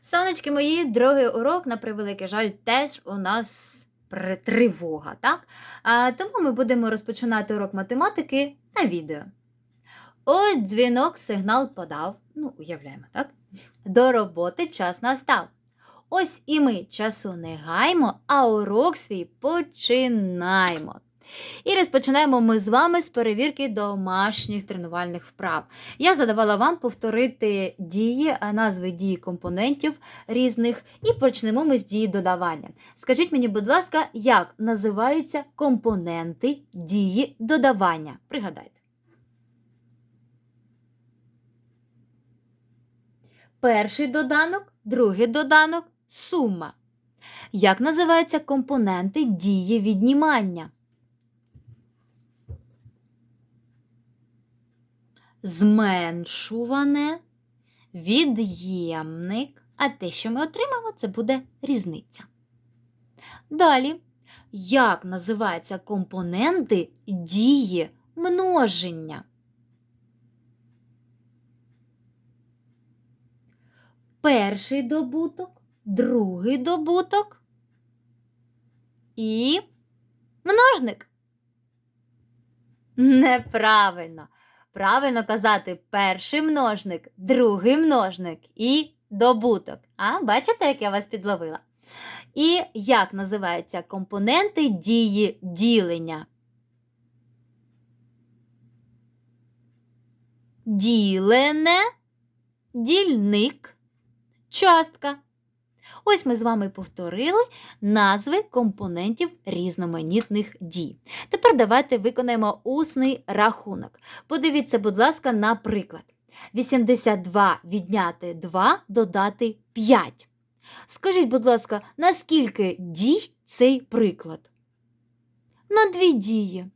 Сонечки мої, другий урок, на превеликий жаль, теж у нас тривога, так? А, тому ми будемо розпочинати урок математики на відео. Ось дзвінок сигнал подав. Ну, уявляємо, так? До роботи час настав. Ось і ми часу не гаймо, а урок свій починаємо. І розпочинаємо ми з вами з перевірки домашніх тренувальних вправ. Я задавала вам повторити дії, назви дії компонентів різних, і почнемо ми з дії додавання. Скажіть мені, будь ласка, як називаються компоненти дії додавання? Пригадайте. Перший доданок, другий доданок сума. Як називаються компоненти дії віднімання? Зменшуване, від'ємник, а те, що ми отримаємо, це буде різниця. Далі, як називаються компоненти дії множення? Перший добуток, другий добуток і множник. Неправильно. Правильно казати перший множник, другий множник і добуток. А, бачите, як я вас підловила? І як називаються компоненти дії ділення? Ділене, дільник, частка. Ось ми з вами повторили назви компонентів різноманітних дій. Тепер давайте виконаємо усний рахунок. Подивіться, будь ласка, на приклад. 82 відняти 2 додати 5. Скажіть, будь ласка, наскільки дій цей приклад? На дві дії.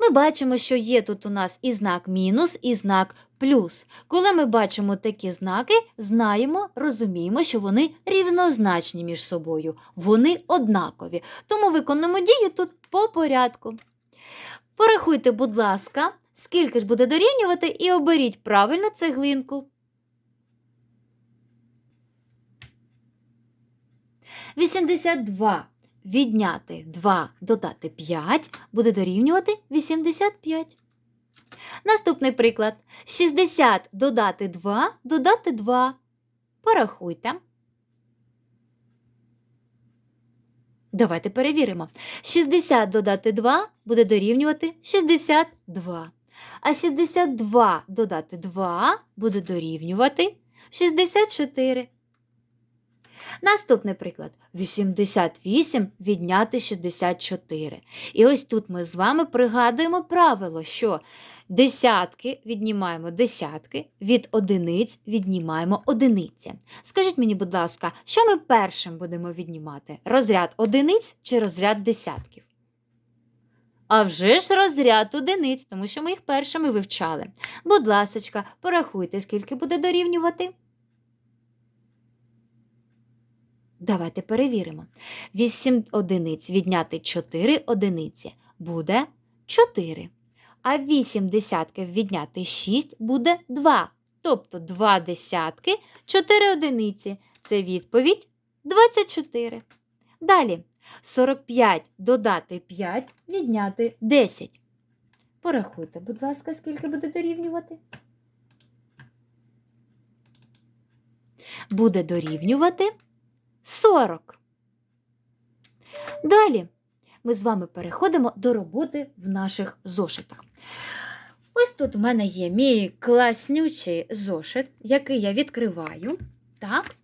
Ми бачимо, що є тут у нас і знак мінус, і знак плюс. Коли ми бачимо такі знаки, знаємо, розуміємо, що вони рівнозначні між собою. Вони однакові. Тому виконуємо дії тут по порядку. Порахуйте, будь ласка, скільки ж буде дорівнювати, і оберіть правильно цеглинку. 82 відняти 2 додати 5 буде дорівнювати 85. Наступний приклад. 60 додати 2 додати 2. Порахуйте. Давайте перевіримо. 60 додати 2 буде дорівнювати 62. А 62 додати 2 буде дорівнювати 64. Наступний приклад. 88 відняти 64. І ось тут ми з вами пригадуємо правило, що десятки віднімаємо десятки, від одиниць віднімаємо одиниці. Скажіть мені, будь ласка, що ми першим будемо віднімати? Розряд одиниць чи розряд десятків? А вже ж розряд одиниць, тому що ми їх першими вивчали. Будь ласочка, порахуйте, скільки буде дорівнювати. Давайте перевіримо. 8 одиниць відняти 4 одиниці буде 4. А 8 десятків відняти 6 буде 2. Тобто 2 десятки, 4 одиниці. Це відповідь 24. Далі 45 додати 5 відняти 10. Порахуйте, будь ласка, скільки буде дорівнювати. Буде дорівнювати 40. Далі ми з вами переходимо до роботи в наших зошитах. Ось тут в мене є мій класнючий зошит, який я відкриваю. Так.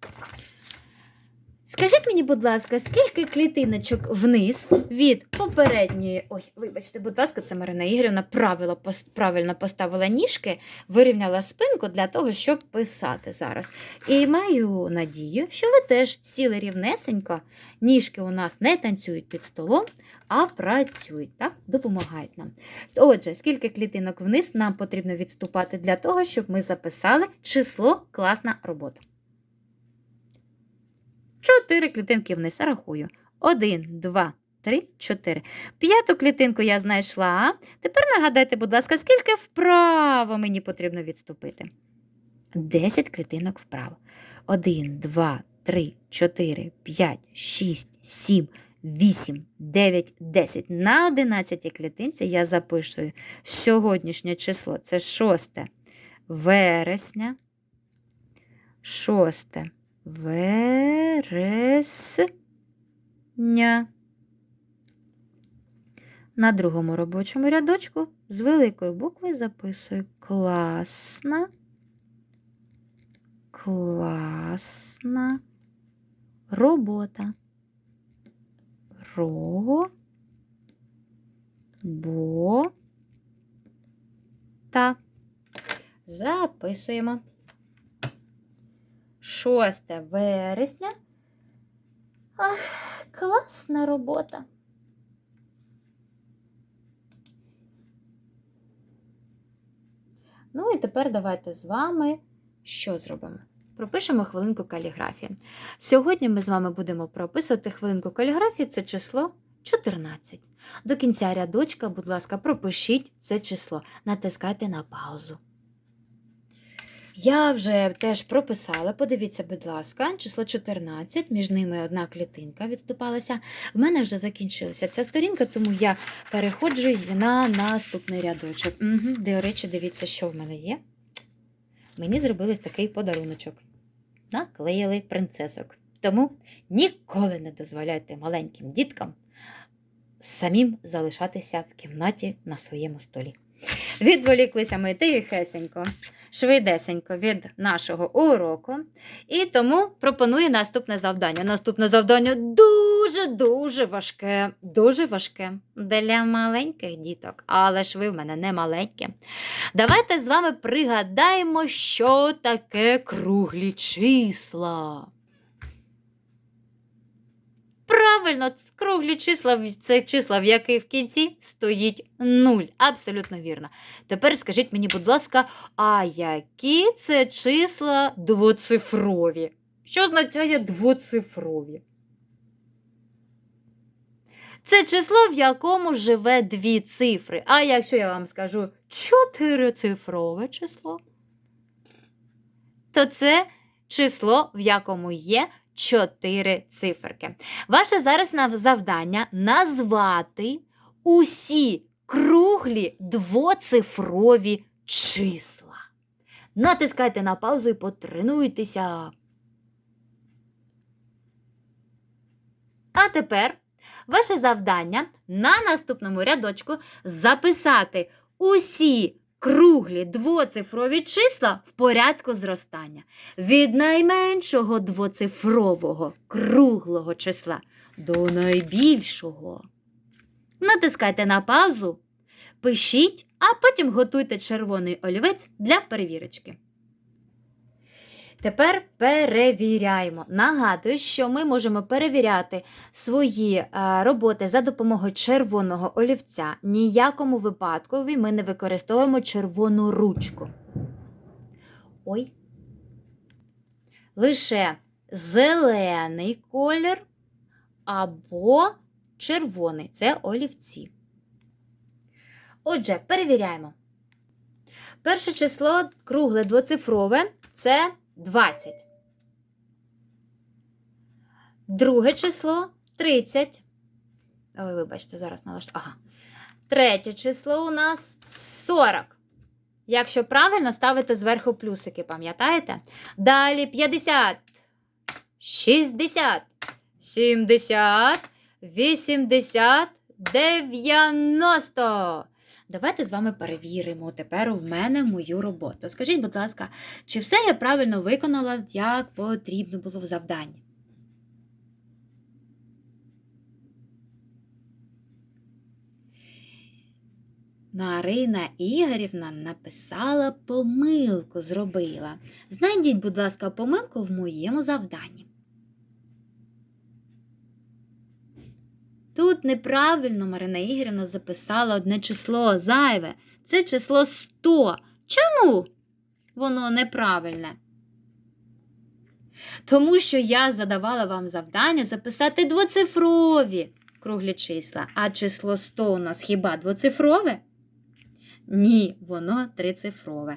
Скажіть мені, будь ласка, скільки клітиночок вниз від попередньої. Ой, вибачте, будь ласка, це Марина Ігорівна правило, пос- правильно поставила ніжки, вирівняла спинку для того, щоб писати зараз. І маю надію, що ви теж сіли рівнесенько. Ніжки у нас не танцюють під столом, а працюють, так? Допомагають нам. Отже, скільки клітинок вниз нам потрібно відступати для того, щоб ми записали число класна робота. Чотири клітинки вниз. Рахую. Один, два, три, чотири. П'яту клітинку я знайшла. Тепер нагадайте, будь ласка, скільки вправо мені потрібно відступити? Десять клітинок вправо. Один, два, 3, 4, 5, 6, 7, 8, 9, 10. На 11 клітинці я записую сьогоднішнє число. Це 6 вересня. 6 вересня. На другому робочому рядочку з великої букви записую класна, класна робота. Робота. Записуємо. 6 вересня. Ах, класна робота. Ну і тепер давайте з вами що зробимо? Пропишемо хвилинку каліграфії. Сьогодні ми з вами будемо прописувати хвилинку каліграфії це число 14. До кінця рядочка, будь ласка, пропишіть це число, натискайте на паузу. Я вже теж прописала, подивіться, будь ласка, число 14, між ними одна клітинка відступалася. В мене вже закінчилася ця сторінка, тому я переходжу її на наступний рядочок. Угу, До речі, дивіться, що в мене є. Мені зробили такий подаруночок. Наклеїли принцесок. Тому ніколи не дозволяйте маленьким діткам самим залишатися в кімнаті на своєму столі. Відволіклися ми тихесенько, швидесенько від нашого уроку. І тому пропоную наступне завдання. Наступне завдання дуже-дуже важке, дуже важке для маленьких діток, але ж ви в мене не маленькі. Давайте з вами пригадаємо, що таке круглі числа. Правильно, круглі числа це числа, в яких в кінці стоїть нуль. Абсолютно вірно. Тепер скажіть мені, будь ласка, а які це числа двоцифрові? Що означає двоцифрові? Це число, в якому живе дві цифри. А якщо я вам скажу чотирицифрове число, то це число, в якому є чотири циферки. Ваше зараз завдання назвати усі круглі двоцифрові числа. Натискайте на паузу і потренуйтеся. А тепер ваше завдання на наступному рядочку записати усі круглі двоцифрові числа в порядку зростання від найменшого двоцифрового круглого числа до найбільшого. Натискайте на паузу, пишіть, а потім готуйте червоний олівець для перевірочки. Тепер перевіряємо. Нагадую, що ми можемо перевіряти свої е, роботи за допомогою червоного олівця. Ніякому випадку ми не використовуємо червону ручку. Ой. Лише зелений колір або червоний це олівці. Отже, перевіряємо. Перше число кругле двоцифрове це 20. Друге число 30. Ой, вибачте, зараз налаштую. Ага. Третє число у нас 40. Якщо правильно ставите зверху плюсики, пам'ятаєте? Далі 50, 60, 70, 80, 90. Давайте з вами перевіримо тепер у мене мою роботу. Скажіть, будь ласка, чи все я правильно виконала, як потрібно було в завданні? Марина Ігорівна написала помилку, зробила. Знайдіть, будь ласка, помилку в моєму завданні. Тут неправильно Марина Ігорівна записала одне число зайве. Це число 100. Чому воно неправильне? Тому що я задавала вам завдання записати двоцифрові круглі числа. А число 100 у нас хіба двоцифрове? Ні, воно трицифрове.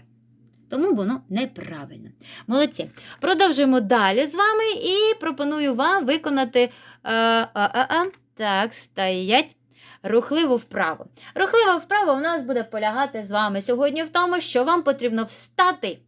тому воно неправильно. Молодці. Продовжуємо далі з вами і пропоную вам виконати е, а, а, а, так, стоять. Рухливу вправу. Рухлива вправа у нас буде полягати з вами сьогодні в тому, що вам потрібно встати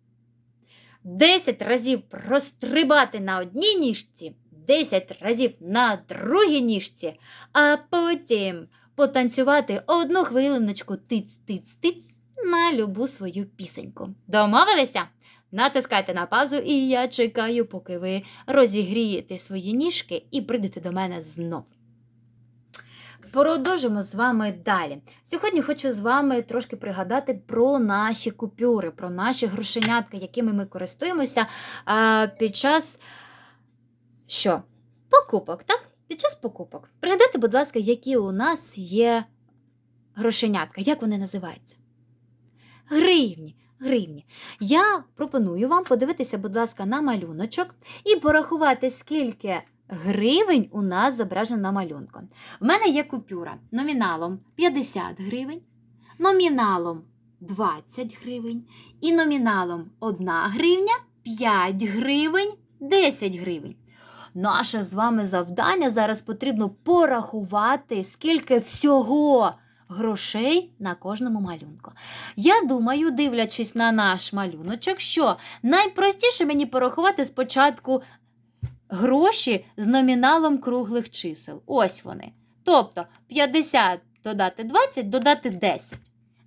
10 разів прострибати на одній ніжці, 10 разів на другій ніжці, а потім потанцювати одну хвилиночку тиць-тиць-тиць на любу свою пісеньку. Домовилися? Натискайте на паузу, і я чекаю, поки ви розігрієте свої ніжки і прийдете до мене знов. Продовжимо з вами далі. Сьогодні хочу з вами трошки пригадати про наші купюри, про наші грошенятка, якими ми користуємося під час що? Покупок, так? Під час покупок. Пригадайте, будь ласка, які у нас є грошенятка, як вони називаються? Гривні. Гривні. Я пропоную вам подивитися, будь ласка, на малюночок і порахувати, скільки гривень у нас зображено на малюнку. В мене є купюра номіналом 50 гривень, номіналом 20 гривень і номіналом 1 гривня, 5 гривень, 10 гривень. Наше з вами завдання зараз потрібно порахувати, скільки всього грошей на кожному малюнку. Я думаю, дивлячись на наш малюночок, що найпростіше мені порахувати спочатку гроші з номіналом круглих чисел. Ось вони. Тобто 50 додати 20, додати 10.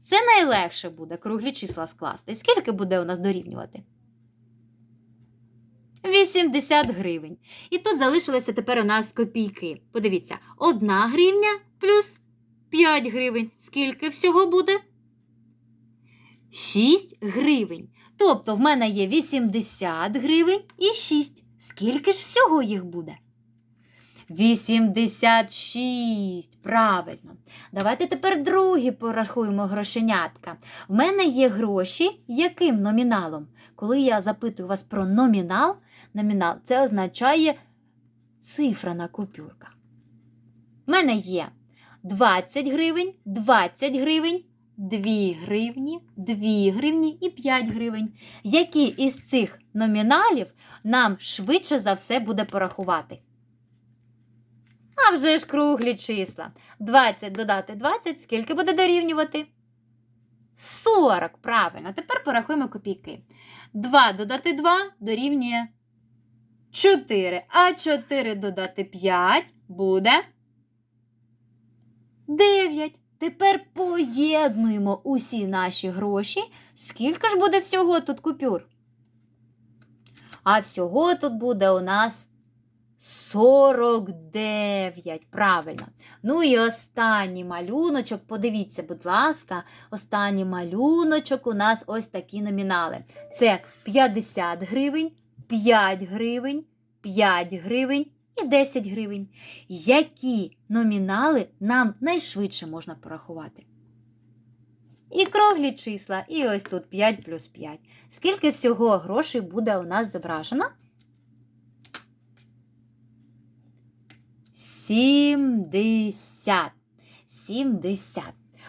Це найлегше буде круглі числа скласти. Скільки буде у нас дорівнювати? 80 гривень. І тут залишилися тепер у нас копійки. Подивіться, 1 гривня плюс 5 гривень. Скільки всього буде? 6 гривень. Тобто в мене є 80 гривень і 6. Скільки ж всього їх буде? 86. Правильно. Давайте тепер другі порахуємо грошенятка. В мене є гроші яким номіналом? Коли я запитую вас про номінал, номінал це означає цифра на купюрках. В мене є 20 гривень, 20 гривень, 2 гривні, 2 гривні і 5 гривень. Які із цих номіналів нам швидше за все буде порахувати? А вже ж круглі числа. 20 додати 20, скільки буде дорівнювати? 40, правильно. Тепер порахуємо копійки. 2 додати 2 дорівнює 4. А 4 додати 5 буде 9. Тепер поєднуємо усі наші гроші. Скільки ж буде всього тут купюр? А всього тут буде у нас 49. Правильно. Ну і останній малюночок. Подивіться, будь ласка, останній малюночок у нас ось такі номінали. Це 50 гривень, 5 гривень, 5 гривень і 10 гривень. Які номінали нам найшвидше можна порахувати? І круглі числа, і ось тут 5 плюс 5. Скільки всього грошей буде у нас зображено? 70. 70.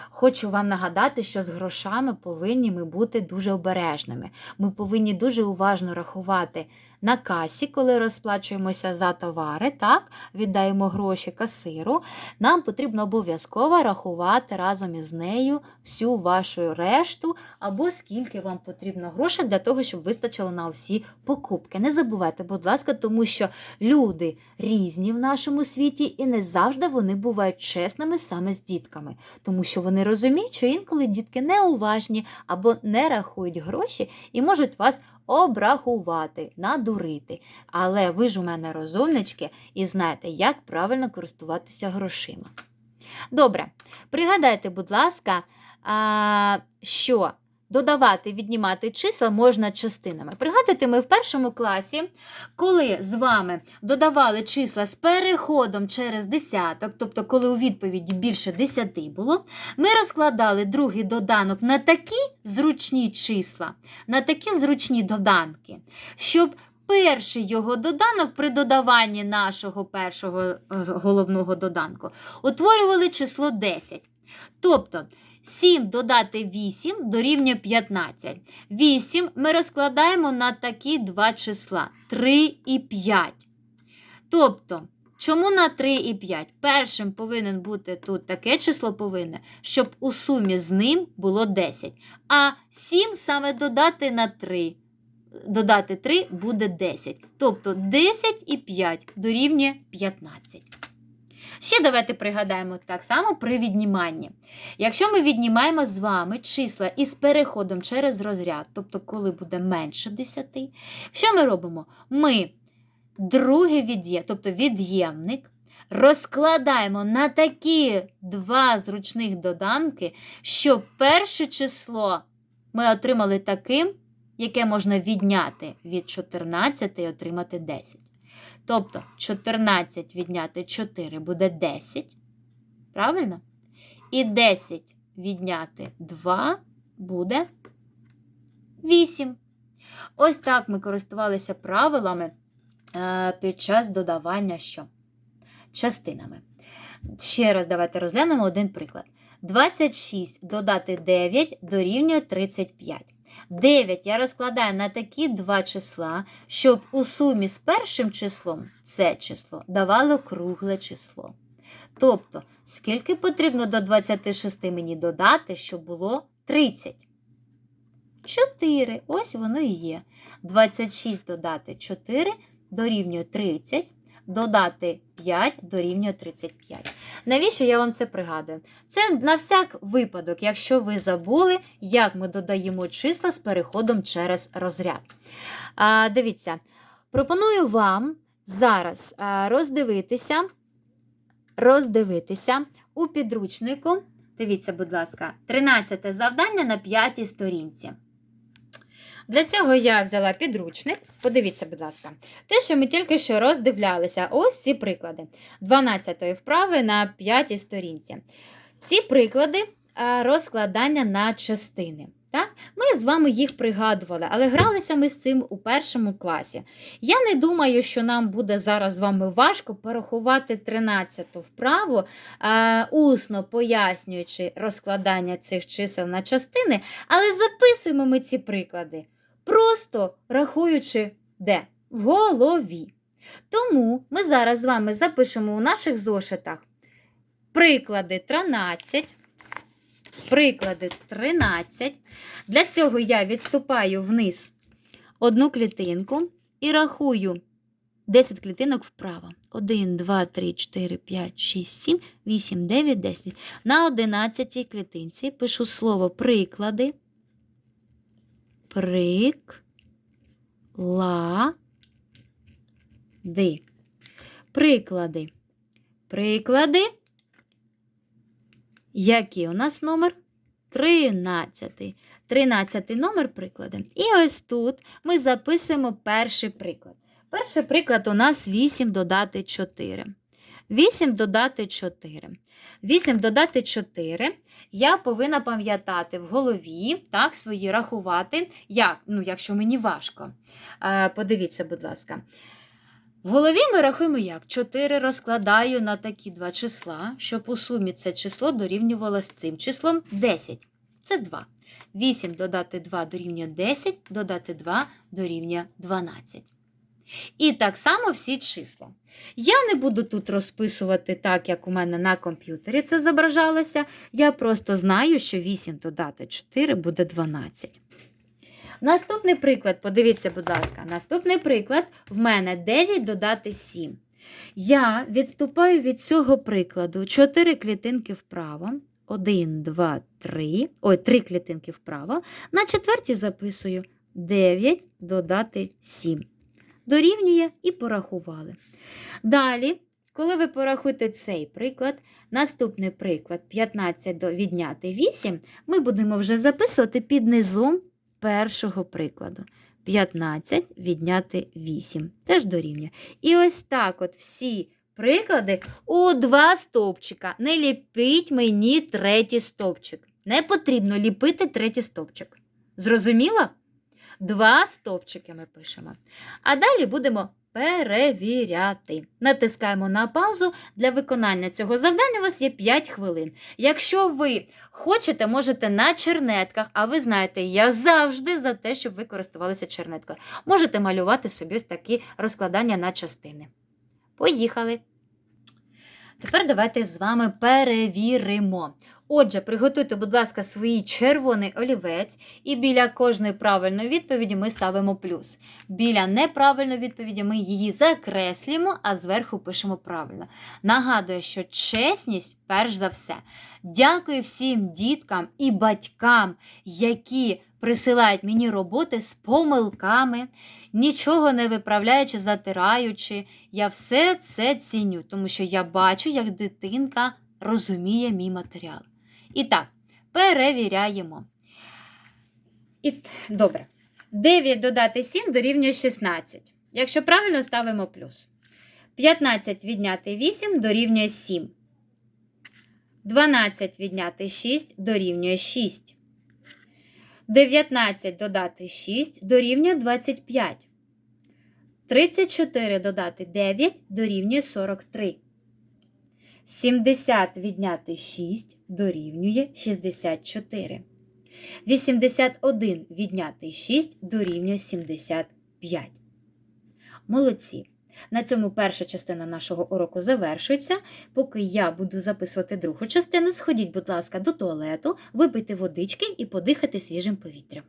Хочу вам нагадати, що з грошами повинні ми бути дуже обережними. Ми повинні дуже уважно рахувати на касі, коли розплачуємося за товари, так, віддаємо гроші касиру. Нам потрібно обов'язково рахувати разом із нею всю вашу решту, або скільки вам потрібно грошей для того, щоб вистачило на всі покупки. Не забувайте, будь ласка, тому що люди різні в нашому світі, і не завжди вони бувають чесними саме з дітками, тому що вони розуміють, що інколи дітки неуважні або не рахують гроші і можуть вас обрахувати, надурити. Але ви ж у мене розумнички і знаєте, як правильно користуватися грошима. Добре, пригадайте, будь ласка, що додавати, віднімати числа можна частинами. Пригадуйте, ми в першому класі, коли з вами додавали числа з переходом через десяток, тобто, коли у відповіді більше 10 було, ми розкладали другий доданок на такі зручні числа, на такі зручні доданки, щоб перший його доданок при додаванні нашого першого е, головного доданку утворювали число 10. Тобто, 7 додати 8 дорівнює 15. 8 ми розкладаємо на такі два числа 3 і 5. Тобто, чому на 3 і 5? Першим повинен бути тут таке число повинне, щоб у сумі з ним було 10. А 7 саме додати на 3. Додати 3 буде 10. Тобто 10 і 5 дорівнює 15. Ще давайте пригадаємо так само при відніманні. Якщо ми віднімаємо з вами числа із переходом через розряд, тобто коли буде менше 10, що ми робимо? Ми другий від'єм, тобто від'ємник, розкладаємо на такі два зручних доданки, щоб перше число ми отримали таким, яке можна відняти від 14 і отримати 10. Тобто 14 відняти 4 буде 10. Правильно? І 10 відняти 2 буде 8. Ось так ми користувалися правилами е, під час додавання що? Частинами. Ще раз давайте розглянемо один приклад. 26 додати 9 дорівнює 35. 9 я розкладаю на такі два числа, щоб у сумі з першим числом це число давало кругле число. Тобто, скільки потрібно до 26 мені додати, щоб було 30? 4. Ось воно і є. 26 додати 4 дорівнює 30. Додати 5 дорівнює 35. Навіщо я вам це пригадую? Це на всяк випадок, якщо ви забули, як ми додаємо числа з переходом через розряд. А, Дивіться, пропоную вам зараз роздивитися, роздивитися у підручнику. Дивіться, будь ласка, 13 завдання на 5 сторінці. Для цього я взяла підручник. Подивіться, будь ласка, те, що ми тільки що роздивлялися, ось ці приклади 12 вправи на 5 сторінці. Ці приклади розкладання на частини. Так? Ми з вами їх пригадували, але гралися ми з цим у першому класі. Я не думаю, що нам буде зараз з вами важко порахувати 13 вправу, а, усно пояснюючи розкладання цих чисел на частини, але записуємо ми ці приклади, просто рахуючи де? В голові. Тому ми зараз з вами запишемо у наших зошитах приклади 13. Приклади 13. Для цього я відступаю вниз одну клітинку і рахую 10 клітинок вправо. 1, 2, 3, 4, 5, 6, 7, 8, 9, 10. На 11 клітинці пишу слово приклади. Приклади. Приклади. Приклади. Який у нас номер? 13. 13 номер прикладу. І ось тут ми записуємо перший приклад. Перший приклад у нас 8 додати 4. 8 додати 4. 8 додати 4. Я повинна пам'ятати в голові, так, свої рахувати, як, ну, якщо мені важко. Е, подивіться, будь ласка. В голові ми рахуємо як? 4 розкладаю на такі два числа, щоб у сумі це число дорівнювало з цим числом 10. Це 2. 8 додати 2 дорівнює 10, додати 2 дорівнює 12. І так само всі числа. Я не буду тут розписувати так, як у мене на комп'ютері це зображалося. Я просто знаю, що 8 додати 4 буде 12. Наступний приклад, подивіться, будь ласка, наступний приклад в мене 9 додати 7. Я відступаю від цього прикладу 4 клітинки вправо. 1, 2, 3. Ой, 3 клітинки вправо. На четвертій записую 9 додати 7. Дорівнює і порахували. Далі, коли ви порахуєте цей приклад, наступний приклад 15 до відняти 8, ми будемо вже записувати під низом першого прикладу. 15 відняти 8. Теж дорівнює. І ось так от всі приклади у два стовпчика. Не ліпіть мені третій стовпчик. Не потрібно ліпити третій стовпчик. Зрозуміло? Два стовпчики ми пишемо. А далі будемо перевіряти. Натискаємо на паузу. Для виконання цього завдання у вас є 5 хвилин. Якщо ви хочете, можете на чернетках, а ви знаєте, я завжди за те, щоб ви користувалися чернеткою. Можете малювати собі ось такі розкладання на частини. Поїхали! Тепер давайте з вами перевіримо. Отже, приготуйте, будь ласка, свій червоний олівець, і біля кожної правильної відповіді ми ставимо плюс. Біля неправильної відповіді ми її закреслюємо, а зверху пишемо правильно. Нагадую, що чесність перш за все. Дякую всім діткам і батькам, які присилають мені роботи з помилками, нічого не виправляючи, затираючи. Я все це ціню, тому що я бачу, як дитинка розуміє мій матеріал. І так, перевіряємо. І... Добре. 9 додати 7 дорівнює 16. Якщо правильно, ставимо плюс. 15 відняти 8 дорівнює 7. 12 відняти 6 дорівнює 6. 19 додати 6 дорівнює 25. 34 додати 9 дорівнює 43. 70 відняти 6 дорівнює 64. 81 відняти 6 дорівнює 75. Молодці! На цьому перша частина нашого уроку завершується. Поки я буду записувати другу частину, сходіть, будь ласка, до туалету, випийте водички і подихайте свіжим повітрям.